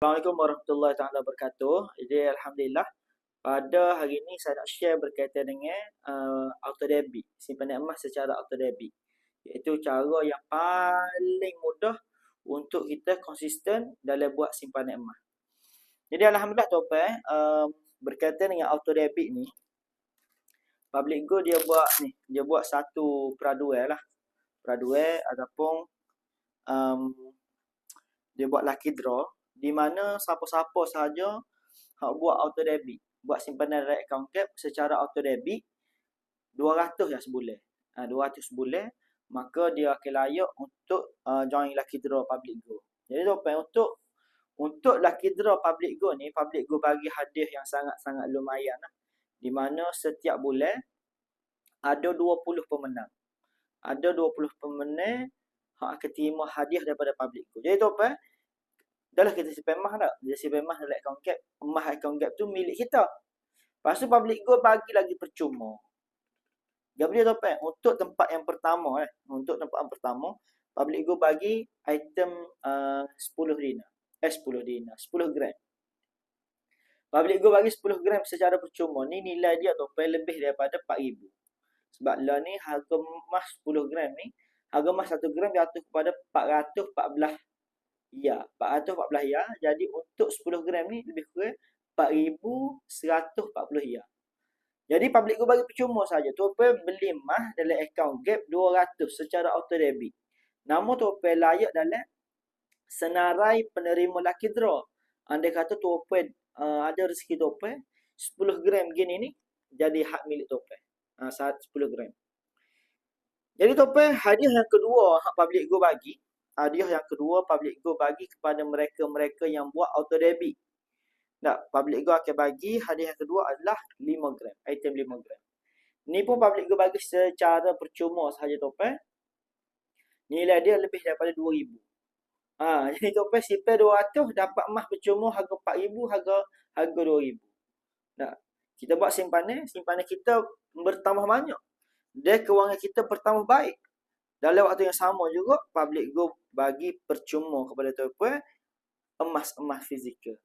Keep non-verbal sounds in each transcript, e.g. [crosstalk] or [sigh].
Assalamualaikum warahmatullahi taala wabarakatuh. Jadi alhamdulillah pada hari ini saya nak share berkaitan dengan uh, auto debit, simpanan emas secara auto debit. Iaitu cara yang paling mudah untuk kita konsisten dalam buat simpanan emas. Jadi alhamdulillah tuan uh, berkaitan dengan auto debit ni Public Go dia buat ni, dia buat satu peraduan lah. Peraduan ataupun um, dia buat lucky draw di mana siapa-siapa sahaja hak buat auto debit, buat simpanan direct account cap secara auto debit 200 ya sebulan. Ha, 200 sebulan maka dia akan layak untuk uh, join lucky draw public go. Jadi tuan untuk untuk lucky draw public go ni, public go bagi hadiah yang sangat-sangat lumayan lah. Di mana setiap bulan ada 20 pemenang. Ada 20 pemenang hak akan terima hadiah daripada public go. Jadi tuan Dah lah kita simpan emas tak? Dia simpan emas dalam account cap. Emas account cap tu milik kita. Lepas tu public gold bagi lagi percuma. Dia boleh tahu Untuk tempat yang pertama eh. Untuk tempat yang pertama. Public gold bagi item uh, 10 dina. Eh 10 dina. 10 gram. Public gold bagi 10 gram secara percuma. Ni nilai dia tu lebih daripada 4000. Sebab lah ni harga emas 10 gram ni. Harga emas 1 gram jatuh kepada 414 ya 414 ya jadi untuk 10 gram ni lebih kurang 4140 ya jadi public go bagi percuma saja. Tu apa beli mah dalam account gap 200 secara auto debit. Namun tu apa layak dalam senarai penerima lucky draw. Anda kata tu apa uh, ada rezeki tu apa 10 gram gini ni jadi hak milik tu apa uh, saat 10 gram. Jadi tu apa hadiah yang kedua hak public go bagi hadiah yang kedua public go bagi kepada mereka-mereka yang buat auto debit. Tak, public go akan bagi hadiah yang kedua adalah 5 gram, item 5 gram. Ni pun public go bagi secara percuma sahaja topan. Nilai dia lebih daripada 2000. Ha, [laughs] jadi topan simpan 200 dapat emas percuma harga 4000, harga harga 2000. Tak. Kita buat simpanan, simpanan kita bertambah banyak. Dia kewangan kita bertambah baik. Dalam waktu yang sama juga, public go bagi percuma kepada tuan emas-emas fizikal.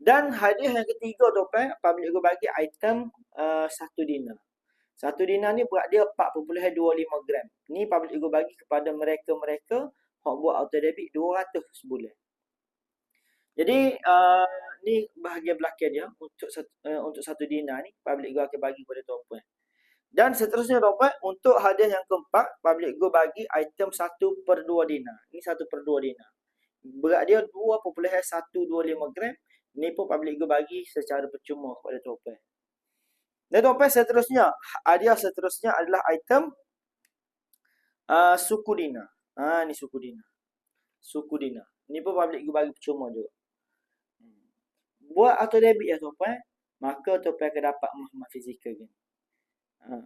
Dan hadiah yang ketiga tuan public go bagi item uh, satu dinar. Satu dinar ni berat dia 4.25 gram. Ni public go bagi kepada mereka-mereka yang buat auto debit 200 sebulan. Jadi uh, ni bahagian belakang dia untuk uh, untuk satu dinar ni public go akan bagi kepada tuan-puan. Dan seterusnya dapat untuk hadiah yang keempat, public go bagi item 1 per 2 dinar. Ini 1 per 2 dinar. Berat dia 2.125 gram. Ini pun public go bagi secara percuma kepada topeng. Dan topeng seterusnya, hadiah seterusnya adalah item uh, suku dinar. Ha, ni suku dinar. Suku dinar. Ini pun public go bagi percuma juga. Buat atau debit ya topeng, maka topeng akan dapat emas fizikal gini. Ha.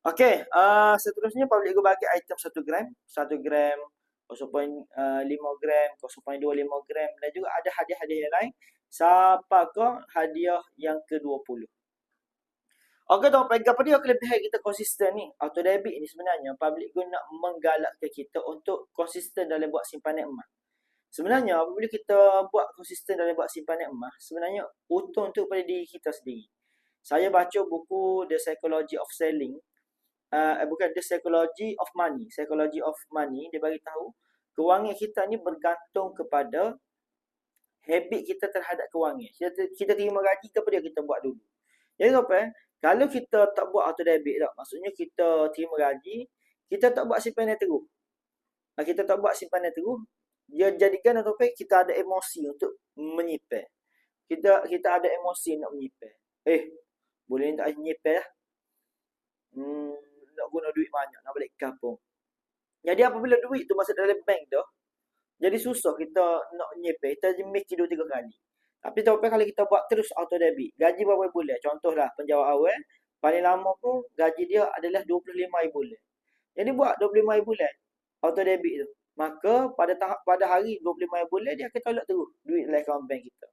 Okey, uh, seterusnya public go bagi item 1 gram, 1 gram, 0.5 gram, 0.25 gram dan juga ada hadiah-hadiah yang lain. Siapakah hadiah yang ke-20? Okey, tuan pegang apa dia kelebihan kita konsisten ni? Auto debit ni sebenarnya public go nak menggalakkan kita untuk konsisten dalam buat simpanan emas. Sebenarnya apabila kita buat konsisten dalam buat simpanan emas, sebenarnya untung untuk pada diri kita sendiri. Saya baca buku The Psychology of Selling. Uh, bukan The Psychology of Money. Psychology of Money. Dia bagi tahu kewangan kita ni bergantung kepada habit kita terhadap kewangan. Kita, kita terima gaji ke apa dia kita buat dulu. Jadi apa eh? Kalau kita tak buat auto debit tak. Maksudnya kita terima gaji. Kita tak buat simpanan terus. Nah, kita tak buat simpanan terus. Dia jadikan apa eh? Kita ada emosi untuk menyimpan. Kita kita ada emosi nak menyimpan. Eh, boleh tak nyepel lah. Hmm, nak guna duit banyak, nak balik kampung. Jadi apabila duit tu masuk dalam bank tu, jadi susah kita nak nyepel. Kita make dua tiga kali. Tapi tapi kalau kita buat terus auto debit, gaji berapa bulan? Contohlah penjawab awal, paling lama pun gaji dia adalah 25 bulan. Jadi buat 25 bulan auto debit tu. Maka pada tahap pada hari 25 bulan dia akan tolak terus duit dalam account bank kita.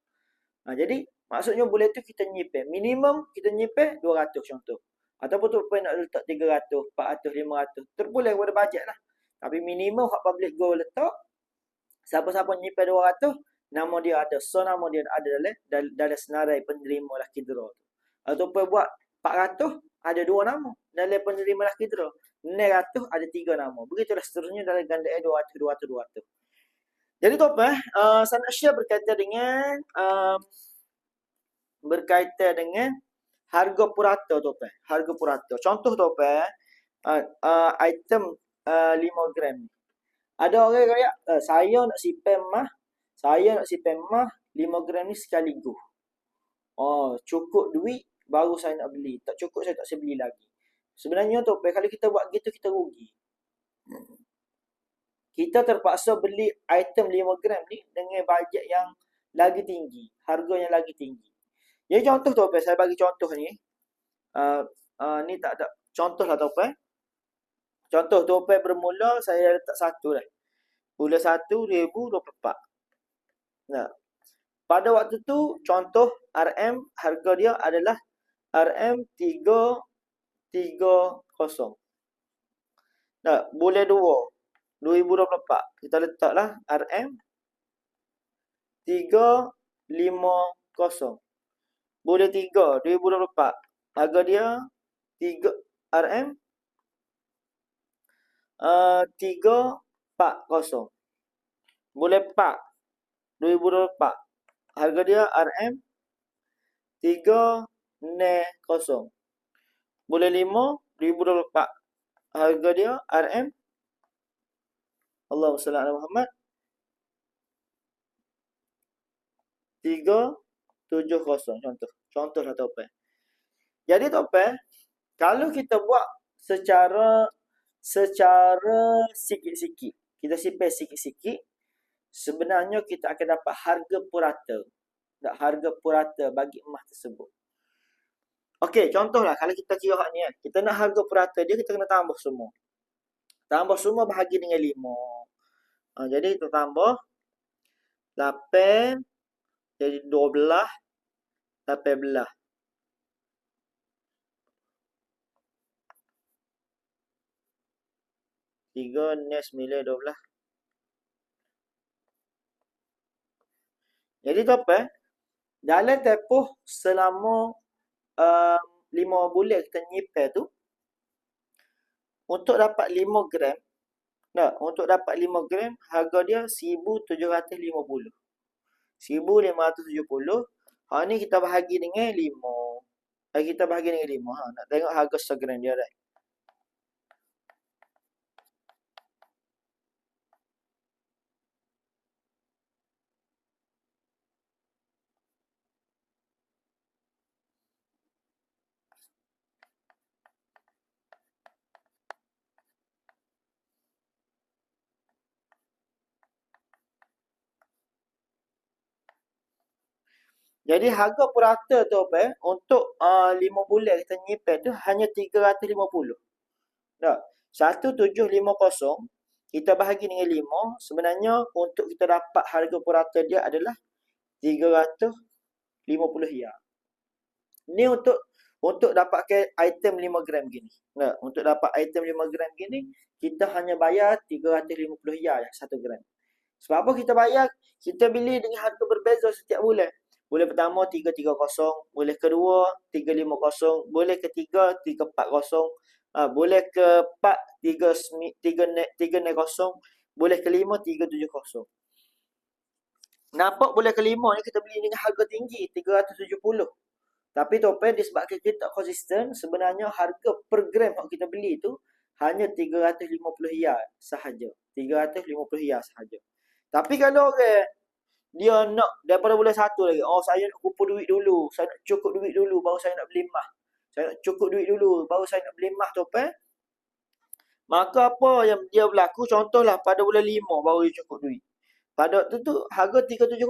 Ha, jadi Maksudnya boleh tu kita nyimpan. Minimum kita nyimpan 200 contoh. Ataupun tu nak letak 300, 400, 500. Terboleh kepada bajet lah. Tapi minimum hak public go letak. Siapa-siapa nyimpan 200, nama dia ada. So nama dia ada dalam dalam, dalam senarai penerima laki draw tu. Ataupun buat 400 ada dua nama dalam penerima laki draw. 900 ada tiga nama. Begitulah seterusnya dalam ganda 200 200 200. Jadi tu apa? Uh, sana share berkaitan dengan um, berkaitan dengan harga purata apa? Harga purata. Contoh apa? Uh, uh, item uh, 5 gram. Ada orang kaya, uh, saya nak simpan mah, saya nak simpan mah 5 gram ni sekaligus. Oh, cukup duit baru saya nak beli. Tak cukup saya tak saya beli lagi. Sebenarnya tu? Kalau kita buat gitu kita rugi. Kita terpaksa beli item 5 gram ni dengan bajet yang lagi tinggi. Harga yang lagi tinggi. Jadi contoh tu apa? Saya bagi contoh ni. Uh, uh, ni tak ada. Contoh lah apa? Contoh apa bermula saya letak satu lah. Bulan satu ribu dua empat. Nah. Pada waktu tu contoh RM harga dia adalah RM tiga tiga kosong. Nah, boleh dua. 2024 kita letaklah RM 350 boleh 3 2024 harga dia 3 RM uh, 340 boleh 4 2024 harga dia RM 390 boleh 5 2024 harga dia RM Allahumma salli ala Muhammad. 370 contoh. Contohlah topen. Jadi topen kalau kita buat secara secara sikit-sikit, kita simpan sikit-sikit, sebenarnya kita akan dapat harga purata. Tak harga purata bagi emas tersebut. Okey, contohlah kalau kita kira hak ni kan. Kita nak harga purata dia kita kena tambah semua. Tambah semua bahagi dengan 5. Ha, jadi kita tambah 8 jadi 12 18. Tiga, ni sembilan, dua belas. Jadi tu apa? Dalam tempoh selama uh, lima bulan kita nyipir tu, untuk dapat lima gram, Nah, untuk dapat 5 gram, harga dia 1750. 1570. Ha ni kita bahagi dengan 5. Ha, kita bahagi dengan 5. Ha, nak tengok harga segram dia right. Jadi harga purata tu apa eh? Untuk uh, 5 bulan kita nyimpan tu hanya 350. Tak. 1750 kita bahagi dengan 5 sebenarnya untuk kita dapat harga purata dia adalah 350 ya. Ni untuk untuk dapatkan item 5 gram gini. Tak. Untuk dapat item 5 gram gini kita hanya bayar 350 ya yang 1 gram. Sebab apa kita bayar? Kita beli dengan harga berbeza setiap bulan. Boleh pertama 330, boleh kedua 350, boleh ketiga 340, uh, boleh keempat 330, boleh kelima 370. Nampak boleh kelima ni kita beli dengan harga tinggi 370. Tapi topen disebabkan kita tak konsisten, sebenarnya harga per gram yang kita beli tu hanya 350 riyal sahaja. 350 riyal sahaja. Tapi kalau orang okay, dia nak daripada bulan satu lagi. Oh saya nak kumpul duit dulu. Saya nak cukup duit dulu baru saya nak beli emas. Saya nak cukup duit dulu baru saya nak beli emas tu apa? Maka apa yang dia berlaku contohlah pada bulan lima baru dia cukup duit. Pada tu tu harga 370.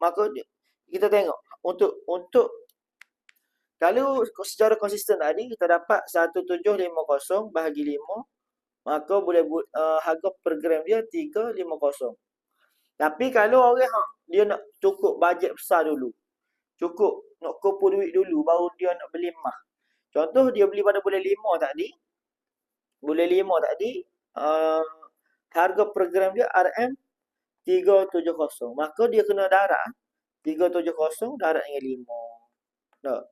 Maka dia, kita tengok untuk untuk kalau secara konsisten tadi kita dapat 1750 bahagi 5 maka boleh uh, harga per gram dia 350. Tapi kalau orang dia nak cukup bajet besar dulu. Cukup nak kumpul duit dulu baru dia nak beli emas. Contoh dia beli pada bulan 5 tadi. Bulan 5 tadi uh, harga program dia RM 370. Maka dia kena darab 370 darab dengan 5. Tak.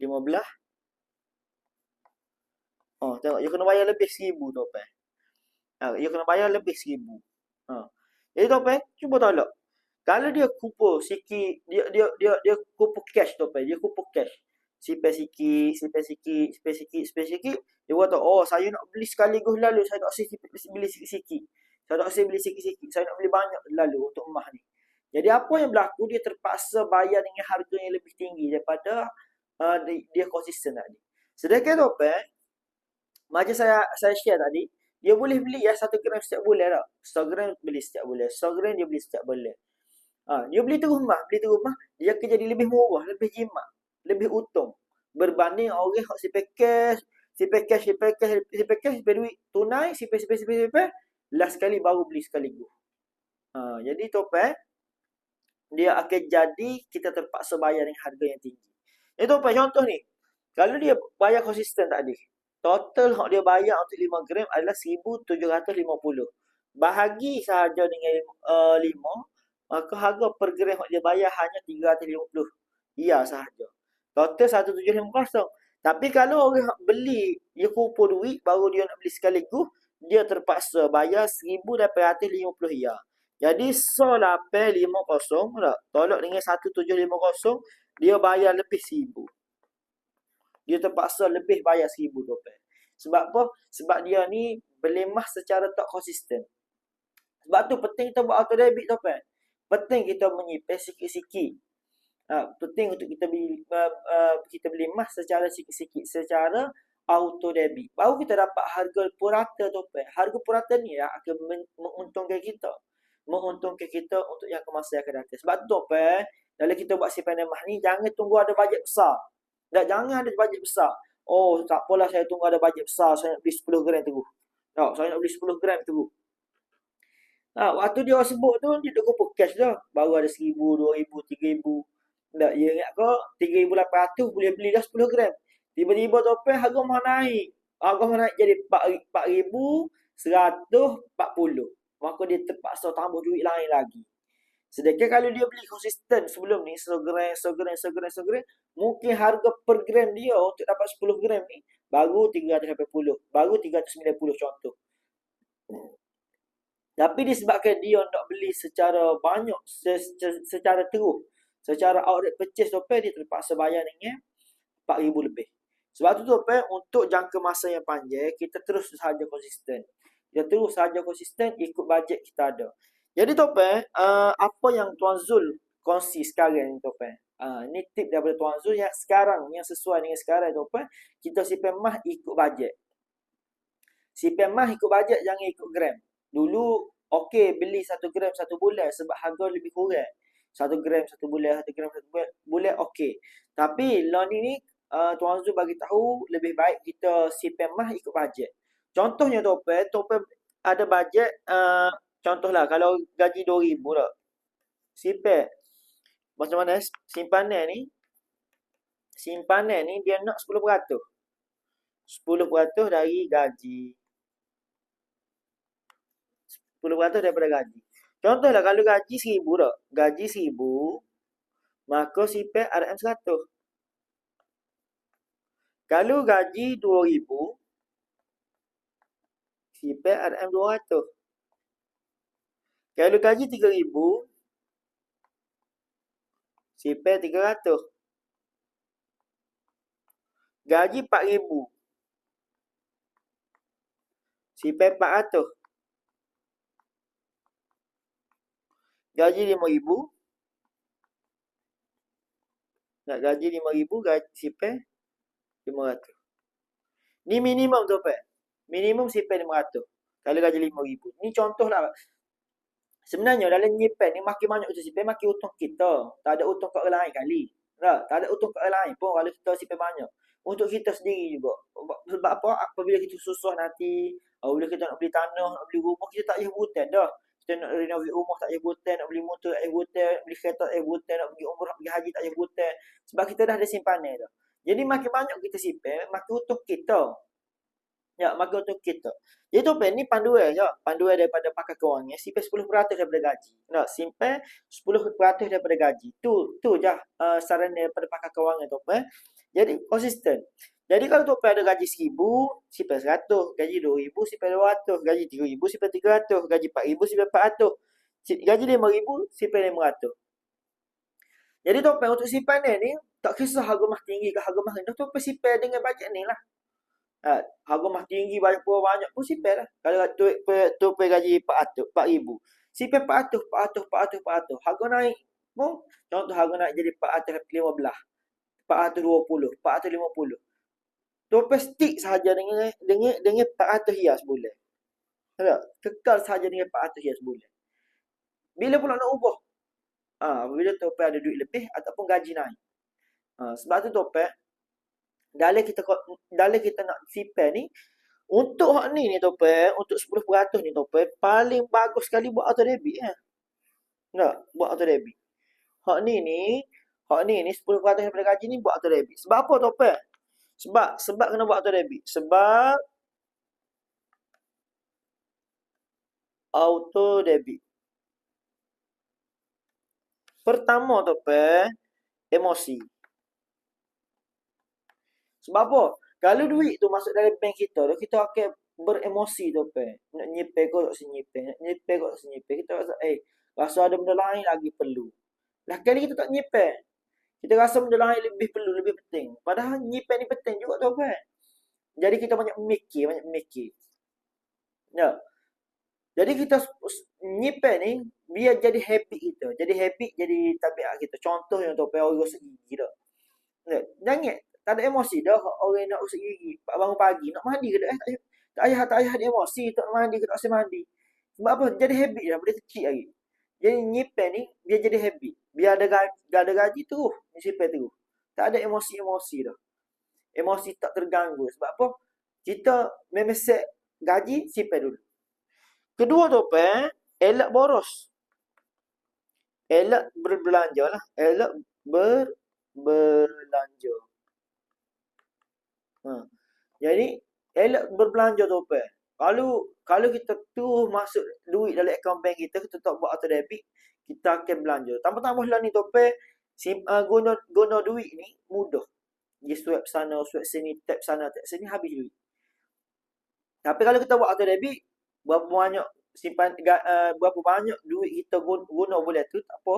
15. Oh, tengok. Dia kena bayar lebih 1000 tu apa. Ha, dia kena bayar lebih 1000. Ha. Jadi tu apa? Cuba tolak. Kalau dia kumpul sikit, dia dia dia dia kumpul cash tu apa? Dia kumpul cash. Sipai sikit, sipai sikit, sipai sikit, sipai sikit. Dia kata, oh saya nak beli sekaligus lalu. Saya usah beli sikit-sikit. Saya usah beli sikit-sikit. Saya nak beli banyak lalu untuk emas ni. Jadi apa yang berlaku, dia terpaksa bayar dengan harga yang lebih tinggi daripada uh, dia konsisten tadi. Sedangkan tu apa? Macam saya saya share tadi, dia boleh beli ya satu gram setiap bulan tak? Satu gram beli setiap bulan. Satu gram dia beli setiap bulan. Ha, dia beli terus rumah, beli terus rumah, dia akan jadi lebih murah, lebih jimat lebih untung berbanding orang yang si cash, si cash, si cash, si cash, si duit tunai, si si si si last sekali baru beli sekaligus. Ha, jadi topek dia akan jadi kita terpaksa bayar dengan harga yang tinggi. Itu apa contoh ni? Kalau dia bayar konsisten tadi, total yang dia bayar untuk 5 gram adalah 1750. Bahagi sahaja dengan uh, 5, maka harga per gram yang dia bayar hanya 350. Iya sahaja. Total 1750. Tapi kalau orang beli, dia kumpul duit, baru dia nak beli sekaligus, dia terpaksa bayar 1850 ya. Jadi so 850 tak? Tolak dengan 1750, dia bayar lebih 1000. Dia terpaksa lebih bayar 1000 tu. Sebab apa? Sebab dia ni berlemah secara tak konsisten. Sebab tu penting kita buat auto debit tu. Penting kita menyimpan sikit-sikit uh, penting untuk kita beli uh, uh, kita beli emas secara sikit-sikit secara auto debit. Baru kita dapat harga purata tu? Harga purata ni ya akan menguntungkan kita. Menguntungkan kita untuk yang ke masa yang akan datang. Sebab tu apa? Dalam kita buat simpanan emas ni jangan tunggu ada bajet besar. Tak jangan ada bajet besar. Oh, tak apalah saya tunggu ada bajet besar, saya nak beli 10 gram tu. Tak, saya nak beli 10 gram tu. Ha, waktu dia sebut tu, dia tak kumpul cash dah. Baru ada RM1,000, RM2,000, RM3,000. Tak, ya ingat kau 3,800 boleh beli dah 10 gram. Tiba-tiba topeng harga mah naik. Harga mah naik jadi 4,140. Maka dia terpaksa tambah duit lain lagi. Sedangkan kalau dia beli konsisten sebelum ni 100 gram, 100 gram, 100 gram, 100 gram, mungkin harga per gram dia untuk dapat 10 gram ni baru 380, baru 390 contoh. Tapi disebabkan dia nak beli secara banyak, secara terus, secara outlet purchase topeng dia terpaksa bayar dengan 4000 lebih. Sebab tu topeng untuk jangka masa yang panjang kita terus sahaja konsisten. Kita terus sahaja konsisten ikut bajet kita ada. Jadi topeng uh, apa yang Tuan Zul kongsi sekarang ni topeng. Uh, ni tip daripada Tuan Zul yang sekarang yang sesuai dengan sekarang topeng kita simpan mah ikut bajet. Simpan mah ikut bajet jangan ikut gram. Dulu okey beli 1 gram satu bulan sebab harga lebih kurang satu gram satu bulan satu gram satu bulan okey tapi loan ini uh, tuan Zul bagi tahu lebih baik kita simpan mah ikut bajet contohnya tope tope ada bajet uh, contohlah kalau gaji 2000 tak simpan macam mana simpanan ni simpanan ni dia nak 10% 10% dari gaji 10% daripada gaji Contohlah kalau gaji seribu tak? Gaji seribu, maka sipek RM seratus. Kalau gaji dua ribu, sipek RM dua ratus. Kalau gaji tiga ribu, sipek tiga ratus. Gaji empat ribu, sipek empat ratus. gaji lima ribu nak gaji lima ribu gaji sipir lima ratus. Ni minimum tu apa minimum lima ratus. Kalau gaji lima ribu. Ni contoh lah sebenarnya dalam nyipen ni makin banyak tu sipir makin untung kita tak ada untung kat orang lain kali tak, tak ada untung kat orang lain pun kalau kita sipir banyak untuk kita sendiri juga sebab apa apabila kita susah nanti apabila kita nak beli tanah nak beli rumah kita tak payah hutan dah kita nak renovate rumah tak payah butan, nak beli motor tak payah butan, nak beli kereta tak payah butan, nak pergi umrah, pergi haji tak payah butan. Sebab kita dah ada simpanan tu. Jadi makin banyak kita simpan, makin untung kita. Ya, maka untuk kita. Jadi tu ni panduan je. Panduan daripada pakar kewangan. Simpan 10% daripada gaji. Nak simpan 10% daripada gaji. Tu tu je uh, saran daripada pakar kewangan tu pen. Jadi konsisten. Jadi kalau tu ada gaji 1000, simpan 100, gaji 2000, simpan 200, gaji 3000, simpan 300, gaji 4000, simpan 400. Gaji 5000, simpan 500. Jadi tu untuk simpan ni, tak kisah harga mah tinggi ke harga mah rendah, tu simpan dengan bajet ni lah. Ha, harga mah tinggi banyak pun banyak pun simpan lah. Kalau tu pe, tu pe gaji 400, 4000. Simpan 400, 400, 400, 400. Harga naik pun contoh harga naik jadi 415. 420, 450. Topeng stick sahaja dengan dengan dengan 400 hias boleh. Tak? Kekal sahaja dengan 400 hias boleh. Bila pula nak ubah? Ah, ha, bila topeng ada duit lebih ataupun gaji naik. Ha, sebab tu topeng dalam kita dalam kita nak simpan ni untuk hak ni ni topeng untuk 10% ni topeng paling bagus sekali buat auto debit eh. Tak, buat auto debit. Hak ni ni Hak ni ni 10% daripada gaji ni buat auto debit. Sebab apa topeng? Sebab sebab kena buat auto debit. Sebab auto debit. Pertama topeng emosi. Sebab apa? Kalau duit tu masuk dalam bank kita, tu kita akan beremosi tu pe. Nak nyipe kau tak senyipe, nak nyipe kau tak senyipe. Kita rasa eh rasa ada benda lain lagi perlu. Lah kali kita tak nyipe. Kita rasa benda lain lebih perlu, lebih penting. Padahal nyipen ni penting juga tu kan. Jadi kita banyak mikir, banyak mikir. Ya. Jadi kita nyipen ni biar jadi habit kita. Jadi habit jadi tabiat kita. Contohnya tu orang rosak gigi. Ya. Jangan tak ada emosi dah orang nak rosak gigi. Bangun pagi nak mandi ke dah. Eh, tak ayah tak ayah ada emosi tak mandi ke tak mandi. Sebab apa? Jadi habit dah. Boleh kecil lagi. Jadi nyipen ni biar jadi habit. Biar ada gaji, ada gaji terus simpan terus. Tak ada emosi-emosi dah. Emosi tak terganggu. Sebab apa? Kita memang set gaji simpan dulu. Kedua tu apa? Eh? Elak boros. Elak berbelanja lah. Elak berbelanja. Ha. Jadi, elak berbelanja tu apa? Kalau kalau kita tu masuk duit dalam akaun bank kita, kita tak buat auto debit, kita akan belanja. Tambah-tambah lah ni tope, sim, uh, guna, guna duit ni mudah. Dia swipe sana, swipe sini, tap sana, tap sini, habis duit. Tapi kalau kita buat auto debit, berapa banyak simpan uh, berapa banyak duit kita guna, guna boleh tu tak apa.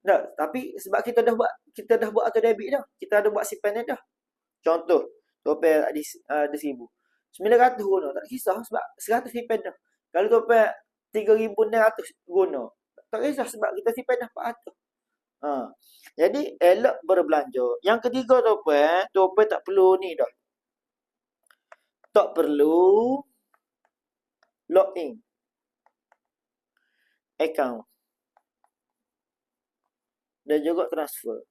Tak, tapi sebab kita dah buat kita dah buat auto debit dah. Kita dah buat simpan dah. Contoh, tope ada uh, ada seribu. 900 guna. Tak kisah sebab 100 simpan dah. Kalau tu apa 3600 guna. Tak kisah sebab kita simpan dah 400. Ha. Jadi elok berbelanja. Yang ketiga? Tu apa tak perlu ni dah. Tak perlu login account dan juga transfer.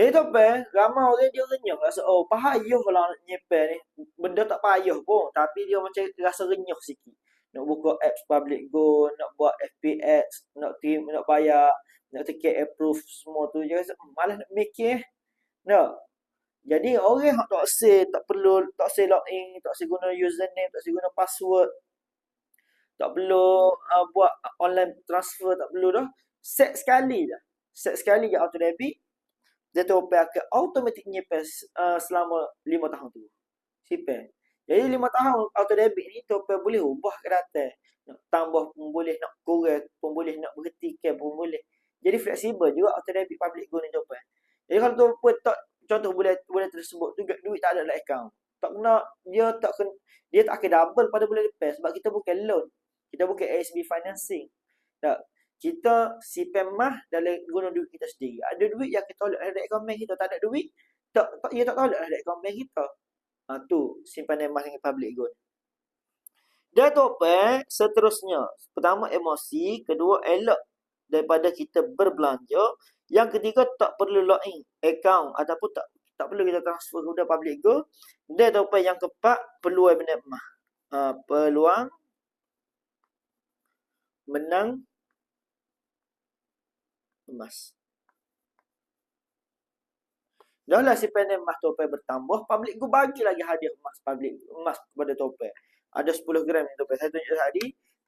Jadi tu apa? Ramai orang dia renyah rasa oh payah lah nak nyepel ni. Benda tak payah pun tapi dia macam rasa renyah sikit. Nak buka apps public go, nak buat FPS, nak team, nak bayar, nak tiket approve semua tu je rasa hmm, malas nak mikir. No. Jadi orang yang tak say tak perlu tak say login, tak say guna username, tak say guna password. Tak perlu uh, buat online transfer, tak perlu dah. Set sekali dah. Set sekali je auto debit dia tu akan automatic nyimpan uh, selama 5 tahun tu. Simpan. Jadi 5 tahun auto debit ni tu boleh ubah ke data. Nak tambah pun boleh, nak kurang pun boleh, nak berhentikan pun boleh. Jadi fleksibel juga auto debit public ni tu Jadi kalau pun tak contoh boleh boleh tersebut tu duit tak ada dalam account. Tak kena dia tak kena dia tak akan double pada bulan depan sebab kita bukan loan. Kita bukan ASB financing. Tak kita simpan mah dalam guna duit kita sendiri. Ada duit yang kita tolak dari bank kita, tak ada duit, tak, tak ia tak tolak dari bank kita. Ha, tu simpanan emas dengan public gold. Dia tu apa? Eh? Seterusnya. Pertama emosi, kedua elok daripada kita berbelanja. Yang ketiga tak perlu login account ataupun tak tak perlu kita transfer kepada public gold. Dia tu apa? Yang keempat, peluang benda emas. Ha, peluang menang emas. Dah lah si pendek emas topeng bertambah, public gua bagi lagi hadiah emas public emas kepada topeng. Ada 10 gram ni topeng. Saya tunjuk tadi,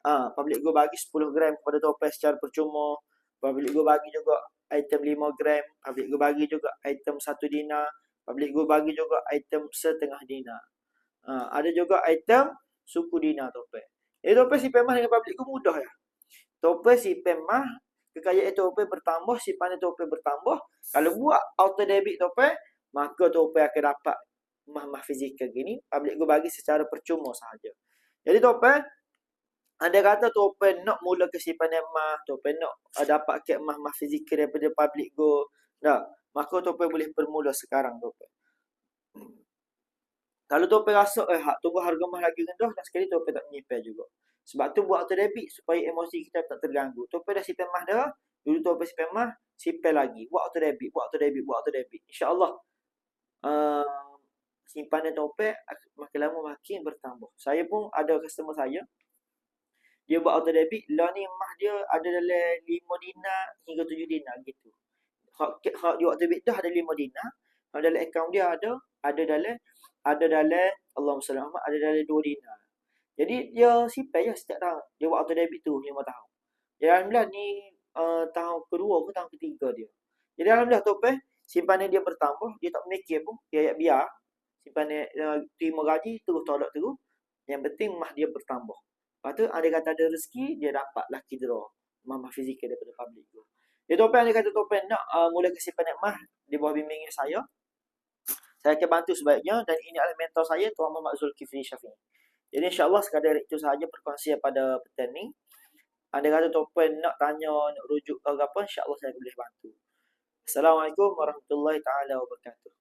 ah, public gua bagi 10 gram kepada topeng secara percuma. Public gua bagi juga item 5 gram, public gua bagi juga item 1 dinar, public gua bagi juga item setengah dinar. Ah, ada juga item suku dinar topeng. Eh topeng si pemah dengan public gua mudah ya. Topeng si pemah kekayaan topeng bertambah, simpan topeng bertambah. Kalau buat auto debit topeng, maka topeng akan dapat mah-mah fizikal gini. Public gua bagi secara percuma sahaja. Jadi topeng, anda kata topeng nak mula ke simpanan emas, topeng nak uh, dapat ke mah-mah fizikal daripada public go. Nah, maka topeng boleh bermula sekarang topeng. Kalau topeng rasa eh hak tunggu harga mah lagi rendah, dan sekali topeng tak menyimpan juga. Sebab tu buat auto debit supaya emosi kita tak terganggu. Topeng dah simpan mah dah. Dulu topeng simpan mah, simpan lagi. Buat auto debit, buat auto debit, buat auto debit. InsyaAllah uh, simpanan topeng makin lama makin bertambah. Saya pun ada customer saya. Dia buat auto debit. Lah ni mah dia ada dalam 5 dinar hingga 7 dinar gitu. Hak, hak dia auto debit dah ada 5 dinar. Dalam akaun dia ada. Ada dalam ada dalam Allahumma ada dalam 2 dinar. Jadi dia simpan je setiap tahun. Dia buat auto debit tu 5 tahun. Jadi Alhamdulillah ni uh, tahun kedua ke tahun ketiga dia. Jadi Alhamdulillah topeng simpanan dia bertambah. Dia tak mikir pun. Dia biar. Simpanan uh, terima gaji terus tolak terus. Yang penting mah dia bertambah. Lepas tu ada kata ada rezeki dia dapat lucky draw. Mah fizikal daripada public tu. Dia topeng dia kata topeng nak uh, mula kesimpanan mah di bawah bimbingan saya. Saya akan bantu sebaiknya dan ini adalah mentor saya Tuan Muhammad Zulkifli Syafiq. Jadi insyaAllah sekadar itu sahaja perkongsian pada petang ni. Anda kata topen nak tanya, nak rujuk ke apa, insyaAllah saya boleh bantu. Assalamualaikum warahmatullahi taala wabarakatuh.